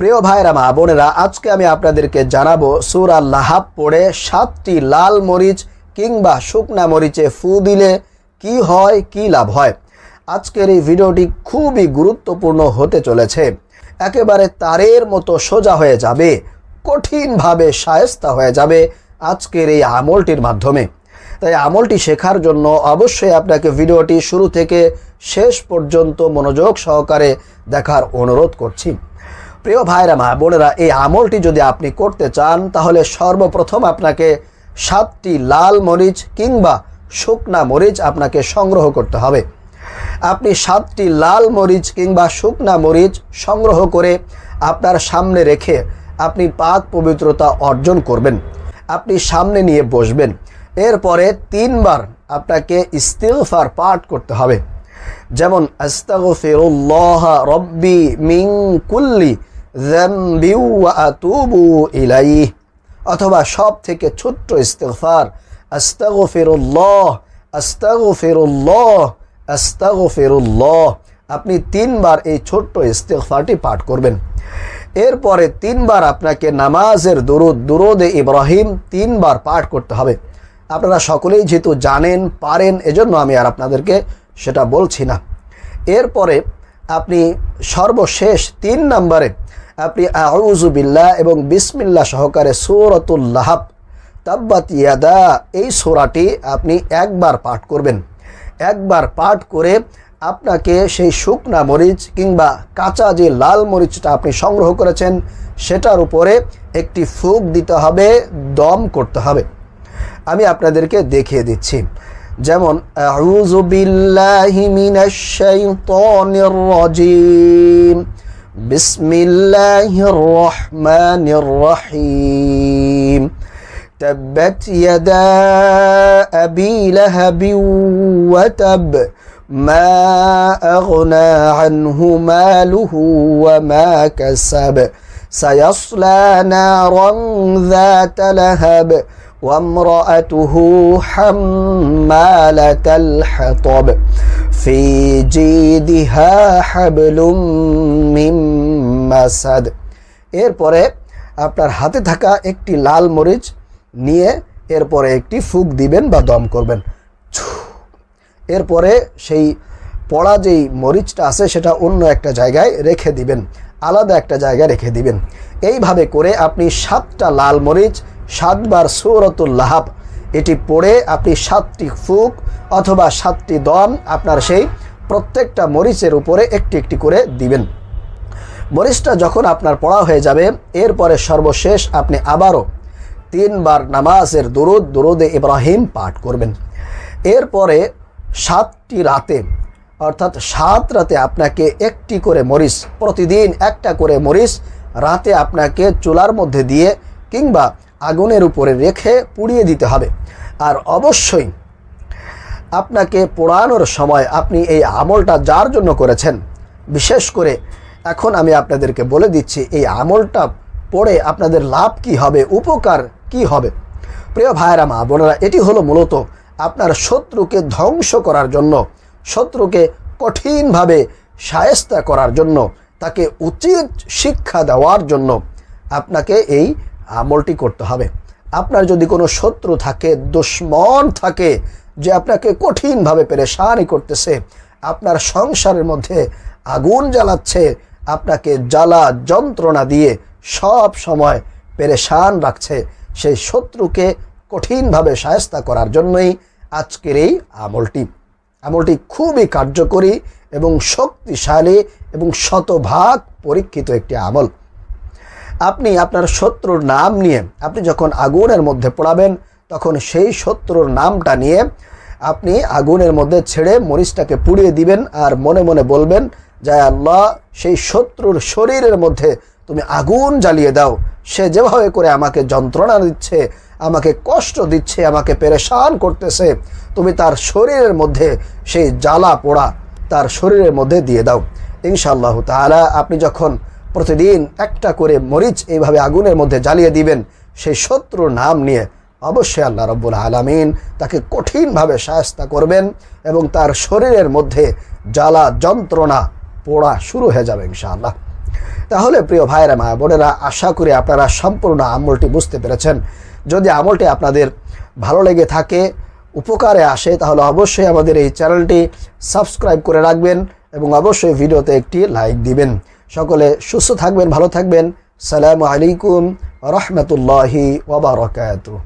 প্রিয় ভাইরা মা বোনেরা, আজকে আমি আপনাদেরকে জানাব সুরা লাহাব পড়ে সাতটি লাল মরিচ কিংবা শুকনা মরিচে ফু দিলে কি হয়, কি লাভ হয়? আজকের এই ভিডিওটি খুবই গুরুত্বপূর্ণ হতে চলেছে। একেবারে তারের মতো সোজা হয়ে যাবে, কঠিনভাবে সায়স্তা হয়ে যাবে আজকের এই আমলটির মাধ্যমে। তাই আমলটি শেখার জন্য অবশ্যই আপনাকে ভিডিওটি শুরু থেকে শেষ পর্যন্ত মনোযোগ সহকারে দেখার অনুরোধ করছি। প্রিয় ভাইরা, মা বোনেরা, এই আমলটি যদি আপনি করতে চান, তাহলে সর্বপ্রথম আপনাকে সাতটি লাল মরিচ কিংবা শুকনা মরিচ আপনাকে সংগ্রহ করতে হবে। আপনি সাতটি লাল মরিচ কিংবা শুকনা মরিচ সংগ্রহ করে আপনার সামনে রেখে আপনি পাক পবিত্রতা অর্জন করবেন। আপনি সামনে নিয়ে বসবেন। এরপরে তিনবার আপনাকে ইস্তিগফার পাঠ করতে হবে। যেমন, আস্তাগফিরুল্লাহ রব্বি মিন কুল্লি ইলাইহি অথবা সব থেকে ছোট্ট ইস্তিগফার, আস্তাগফিরুল্লাহ আস্তাগফিরুল্লাহ আস্তাগফিরুল্লাহ। আপনি তিনবার এই ছোট্ট ইস্তিগফারটি পাঠ করবেন। এরপরে তিনবার আপনাকে নামাজের দুরুদ, দুরুদে ইব্রাহিম তিনবার পাঠ করতে হবে। আপনারা সকলেই যেহেতু জানেন, পারেন, এজন্য আমি আর আপনাদেরকে সেটা বলছি না। এরপরে আপনি সর্বশেষ তিন নম্বরে আপনি আউজুবিল্লাহ এবং বিসমিল্লা সহকারে সৌরতুল্লাহাব তাব্বাত ইয়াদা, এই সোরাটি আপনি একবার পাঠ করবেন। একবার পাঠ করে আপনাকে সেই শুকনা মরিচ কিংবা কাঁচা যে লাল মরিচটা আপনি সংগ্রহ করেছেন, সেটার উপরে একটি ফুক দিতে হবে, দম করতে হবে। আমি আপনাদেরকে দেখিয়ে দিচ্ছি। যেমন আউযু বিল্লাহি মিনাশ শাইতানির রাজিম বিসমিল্লাহির রহমানির রহিম تبت يدا أبي لهب وتب ما أغنى عنه ماله وما كسب سيصلى نارا ذات لهب وامرأته حمالة الحطب في جيدها حبل من مسد এরপরে আপনার হাতে থাকা একটি লাল মরিচ নিয়ে এরপরে একটি ফুক দিবেন বা দম করবেন ছু। এরপরে সেই পড়া যেই মরিচটা আছে সেটা অন্য একটা জায়গায় রেখে দিবেন আলাদা একটা জায়গায় রেখে দিবেন এইভাবে করে আপনি সাতটা লাল মরিচ সাতবার সৌরতুল লাহাব। এটি পড়ে আপনি সাতটি ফুক অথবা সাতটি দম আপনার সেই প্রত্যেকটা মরিচের উপরে একটি একটি করে দিবেন। মরিচটা যখন আপনার পড়া হয়ে যাবে, এরপরে সর্বশেষ আপনি আবারও তিনবার নামাজের দুরুদ, দুরুদে ইব্রাহিম পাঠ করবেন। এরপরে সাতটি রাতে, অর্থাৎ সাত রাতে আপনাকে একটি করে মরিচ, প্রতিদিন একটা করে মরিচ রাতে আপনাকে চুলার মধ্যে দিয়ে কিংবা আগুনের উপরে রেখে পুড়িয়ে দিতে হবে। আর অবশ্যই আপনাকে পোড়ানোর সময় আপনি এই আমলটা যার জন্য করেছেন, বিশেষ করে এখন আমি আপনাদেরকে বলে দিচ্ছি, এই আমলটা পড়ে আপনাদের লাভ কি হবে, উপকার কি হবে? প্রিয় ভাইয়েরা, মা বোনেরা, এটি হলো মূলত আপনার শত্রুকে ধ্বংস করার জন্য, শত্রুকে কঠিনভাবে সায়স্তা করার জন্য, তাকে উচিত শিক্ষা দেওয়ার জন্য আপনাকে এই আমলটি করতে হবে। আপনার যদি কোনো শত্রু থাকে, দুশ্মন থাকে, যে আপনাকে কঠিনভাবে পেরেশানি করতেছে, আপনার সংসারের মধ্যে আগুন জ্বালাচ্ছে, আপনাকে জ্বালা যন্ত্রণা দিয়ে সব সময় পেরেশান রাখছে, সেই শত্রুকে কঠিনভাবে সায়স্তা করার জন্যই আজকের এই আমলটি। আমলটি খুবই কার্যকরী এবং শক্তিশালী এবং শতভাগ পরীক্ষিত একটি আমল। আপনি আপনার শত্রুর নাম নিয়ে, আপনি যখন আগুনের মধ্যে পড়াবেন, তখন সেই শত্রুর নামটা নিয়ে আপনি আগুনের মধ্যে ছেড়ে মরিচটাকে পুড়িয়ে দিবেন আর মনে মনে বলবেন যায় আল্লাহ, সেই শত্রুর শরীরের মধ্যে তুমি আগুন জ্বালিয়ে দাও। সে যেভাবে করে আমাকে যন্ত্রণা দিচ্ছে, আমাকে কষ্ট দিচ্ছে, আমাকে পেরেশান করতেছে, তুমি তার শরীরের মধ্যে সেই জ্বালা পোড়া তার শরীরের মধ্যে দিয়ে দাও। ইনশাআল্লাহ তাআলা, আপনি যখন প্রতিদিন একটা করে মরিচ এইভাবে আগুনের মধ্যে জ্বালিয়ে দিবেন, সেই শত্রুর নাম নিয়ে অবশ্যই আল্লাহ রব্বুল আলমিন তাকে কঠিনভাবে সায়স্তা করবেন এবং তার শরীরের মধ্যে জ্বালা যন্ত্রণা পোড়া শুরু হয়ে যাবে ইনশাআল্লাহ। তাহলে প্রিয় ভাইরা মা বোনেরা, আশা করি আপনারা সম্পূর্ণ আমলটি বুঝতে পেরেছেন। যদি আমলটি আপনাদের ভালো লেগে থাকে, উপকারে আসে, তাহলে অবশ্যই আমাদের এই চ্যানেলটি সাবস্ক্রাইব করে রাখবেন এবং অবশ্যই ভিডিওতে একটি লাইক দিবেন। সকলে সুস্থ থাকবেন ভালো থাকবেন। সালামু আলাইকুম রহমতুল্লাহি ওবরাকাতুহ